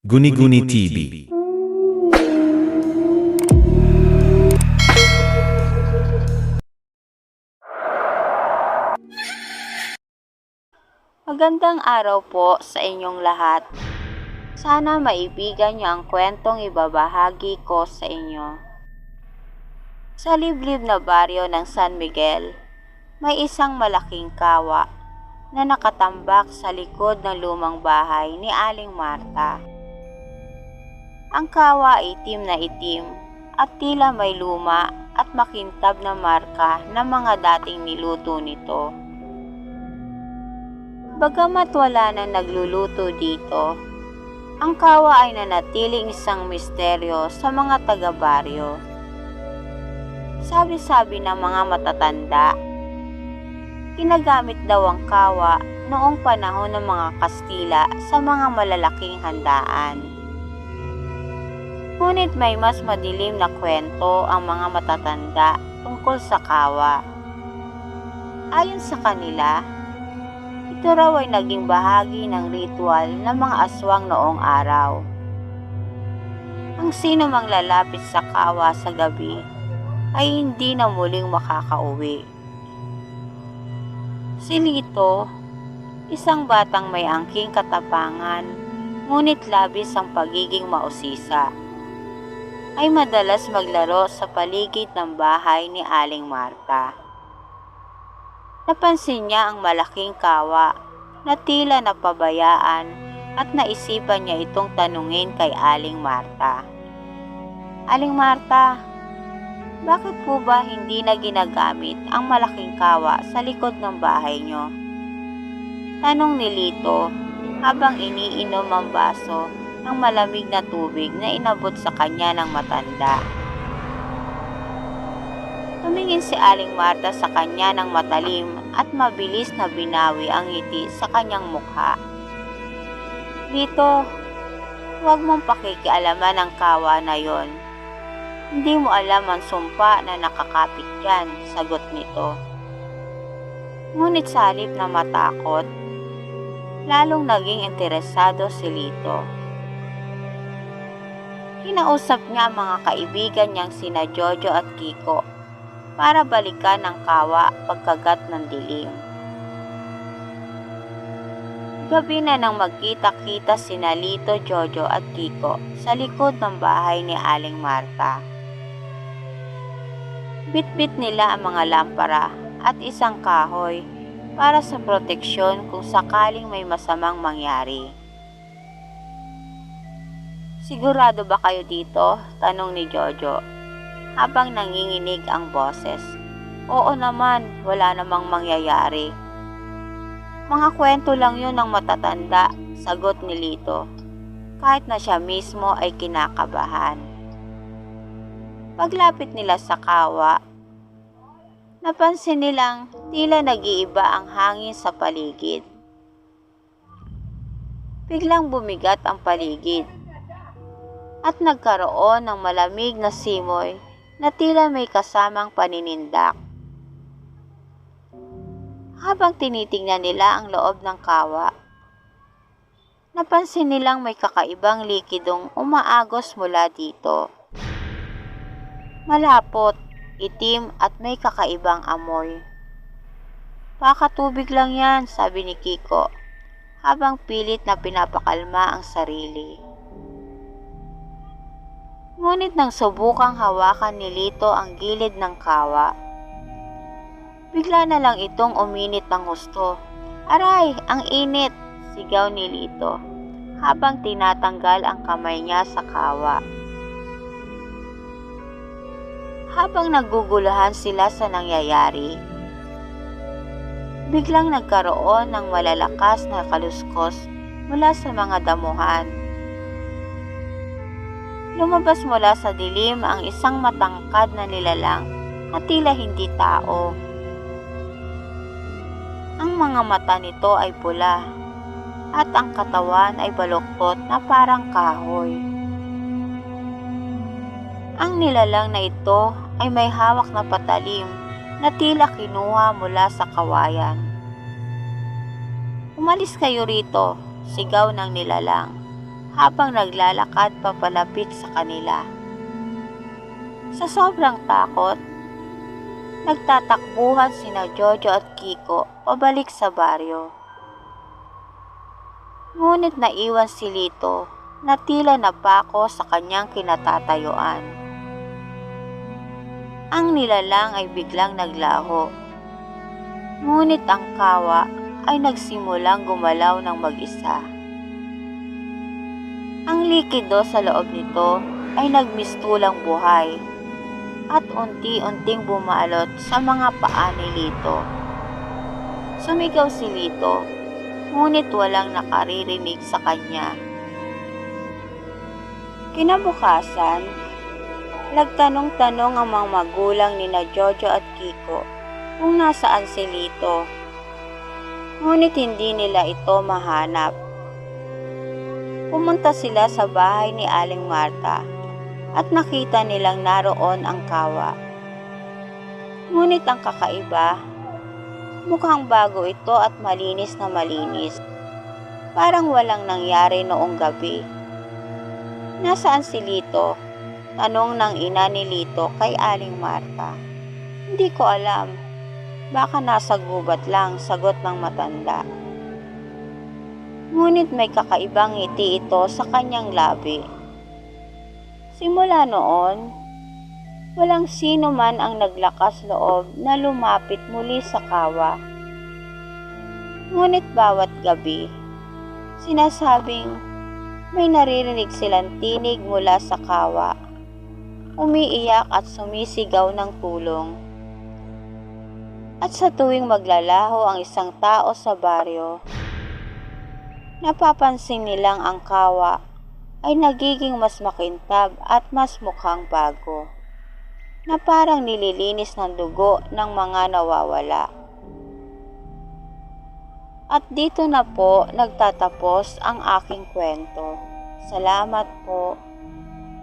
Guni-Guni TV. Magandang araw po sa inyong lahat. Sana maibigan niyo ang kwentong ibabahagi ko sa inyo. Sa liblib na baryo ng San Miguel, may isang malaking kawa na nakatambak sa likod ng lumang bahay ni Aling Marta. Ang kawa ay itim na itim at tila may luma at makintab na marka ng mga dating niluto nito. Bagamat wala nang nagluluto dito, ang kawa ay nanatiling isang misteryo sa mga taga-baryo. Sabi-sabi ng mga matatanda, ginagamit daw ang kawa noong panahon ng mga Kastila sa mga malalaking handaan. Ngunit may mas madilim na kwento ang mga matatanda tungkol sa kawa. Ayon sa kanila, ito raw ay naging bahagi ng ritual ng mga aswang noong araw. Ang sino mang lalapit sa kawa sa gabi ay hindi na muling makakauwi. Si Lito, isang batang may angking katapangan, ngunit labis ang pagiging mausisa, ay madalas maglaro sa paligid ng bahay ni Aling Marta. Napansin niya ang malaking kawa na tila napabayaan at naisipan niya itong tanungin kay Aling Marta. Aling Marta, bakit po ba hindi na ginagamit ang malaking kawa sa likod ng bahay niyo? Tanong ni Lito habang iniinom ang baso ng malamig na tubig na inabot sa kanya ng matanda. Tumingin si Aling Marta sa kanya ng matalim at mabilis na binawi ang ngiti sa kanyang mukha. Dito, huwag mong pakikialaman ang kawa na yon. Hindi mo alam ang sumpa na nakakapit yan, sagot nito. Ngunit sa halip na matakot, lalong naging interesado si Lito. Kinausap niya ang mga kaibigan niyang sina Jojo at Kiko para balikan ang kawa pagkagat ng dilim. Gabi na nang magkita-kita sina Lito, Jojo at Kiko sa likod ng bahay ni Aling Marta. Bitbit nila ang mga lampara at isang kahoy para sa proteksyon kung sakaling may masamang mangyari. Sigurado ba kayo dito? Tanong ni Jojo habang nanginginig ang boses. Oo naman, wala namang mangyayari. Mga kwento lang yun ng matatanda, sagot ni Lito, kahit na siya mismo ay kinakabahan. Paglapit nila sa kawa, napansin nilang tila nag-iiba ang hangin sa paligid. Biglang bumigat ang paligid at nagkaroon ng malamig na simoy na tila may kasamang paninindak. Habang tinitingnan nila ang loob ng kawa, napansin nilang may kakaibang likidong umaagos mula dito. Malapot, itim at may kakaibang amoy. Baka tubig lang yan, sabi ni Kiko, habang pilit na pinapakalma ang sarili. Ngunit nang subukang hawakan ni Lito ang gilid ng kawa, bigla na lang itong uminit ng gusto. Aray, ang init! Sigaw ni Lito habang tinatanggal ang kamay niya sa kawa. Habang naguguluhan sila sa nangyayari, biglang nagkaroon ng malalakas na kaluskos mula sa mga damuhan. Lumabas mula sa dilim ang isang matangkad na nilalang na tila hindi tao. Ang mga mata nito ay pula at ang katawan ay baluktot na parang kahoy. Ang nilalang na ito ay may hawak na patalim na tila kinuha mula sa kawayan. Umalis kayo rito, sigaw ng nilalang. Habang naglalakad papalapit sa kanila. Sa sobrang takot, nagtatakbuhan sina Jojo at Kiko pabalik sa baryo. Ngunit naiwan si Lito na tila napako sa kanyang kinatatayuan. Ang nilalang ay biglang naglaho. Ngunit ang kawa ay nagsimulang gumalaw ng mag-isa. Ang likido sa loob nito ay nagmistulang buhay at unti-unting bumalot sa mga paa ni Lito. Sumigaw si Lito, ngunit walang nakaririnig sa kanya. Kinabukasan, nagtanong-tanong ang mga magulang ni na Jojo at Kiko kung nasaan si Lito. Ngunit hindi nila ito mahanap. Pumunta sila sa bahay ni Aling Marta at nakita nilang naroon ang kawa. Ngunit ang kakaiba, mukhang bago ito at malinis na malinis. Parang walang nangyari noong gabi. Nasaan si Lito? Tanong ng ina ni Lito kay Aling Marta. Hindi ko alam. Baka nasa gubat lang, sagot ng matanda. Ngunit may kakaibang ngiti ito sa kanyang labi. Simula noon, walang sino man ang naglakas loob na lumapit muli sa kawa. Ngunit bawat gabi, sinasabing may naririnig silang tinig mula sa kawa. Umiiyak at sumisigaw ng tulong. At sa tuwing maglalaho ang isang tao sa baryo, napapansin nilang ang kawa ay nagiging mas makintab at mas mukhang bago, na parang nililinis ng dugo ng mga nawawala. At dito na po nagtatapos ang aking kwento. Salamat po.